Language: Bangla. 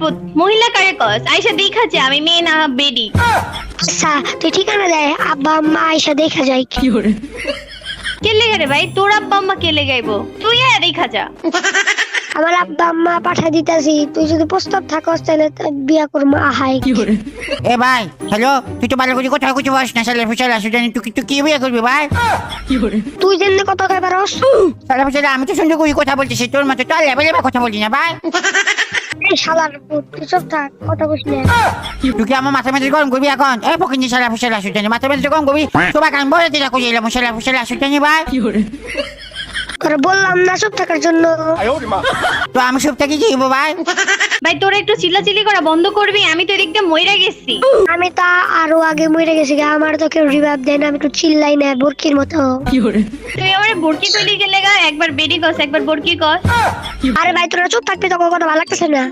পুত মহিলা কারে কস? আইসা দেখাচ্ছে আমি মেয়ে না বেডি। আচ্ছা তুই ঠিকানা দেয় আব্বা আম্মা আইসা দেখা যায়। কি কে লেগে রে ভাই? তোর আব্বা আম্মা কে লেগাইবো? তুই আয় দেখা যা। আমার আব্বা আম্মা পাঠাই দিতাছি তুই যদি প্রস্তাব থাকস তাহলে তা- বিয়া করব আহাই। এ ভাই হ্যালো তুই তো ভালো করে কোথাও কিছু বস না সালে ফুসালে আসো জানি তুই তুই কি বিয়ে করবি ভাই? তুই যেমনি কথা কয় পারস। সালে ফুসালে আমি তো সুন্দর করে কথা বলতেছি তোর মতো তো লেভেল লেভেল কথা বলছি না ভাই। এই শালার পুত তুই চুপ থাক কথা বলিস না। তুই কি আমার মাথা মাথা গরম করবি এখন? এই পকিনি ফুসালে মাথা গরম করবি? তোমাকে কান বলে দিলা করে এলাম সালে ফুসালে ভাই। তোরা বললাম না চুপ থাকার জন্য। তো আমি সব থাকি কি ভাই? ভাই তোরা একটু চিল্লাচিল্লি করা বন্ধ করবি আমি তো এদিক দিয়ে মইরা গেছি। আমি তা আরও আগে মরে গেছি গা, আমার তো কেউ রিভাইভ দেয় না আমি একটু চিল্লাই না বরকির মতো। তুই আমার বরকি তৈরি গেলে গা একবার বেরি কস একবার বরকি কস। আরে ভাই তোরা চুপ থাকবি তখন কথা ভালো লাগতেছে না।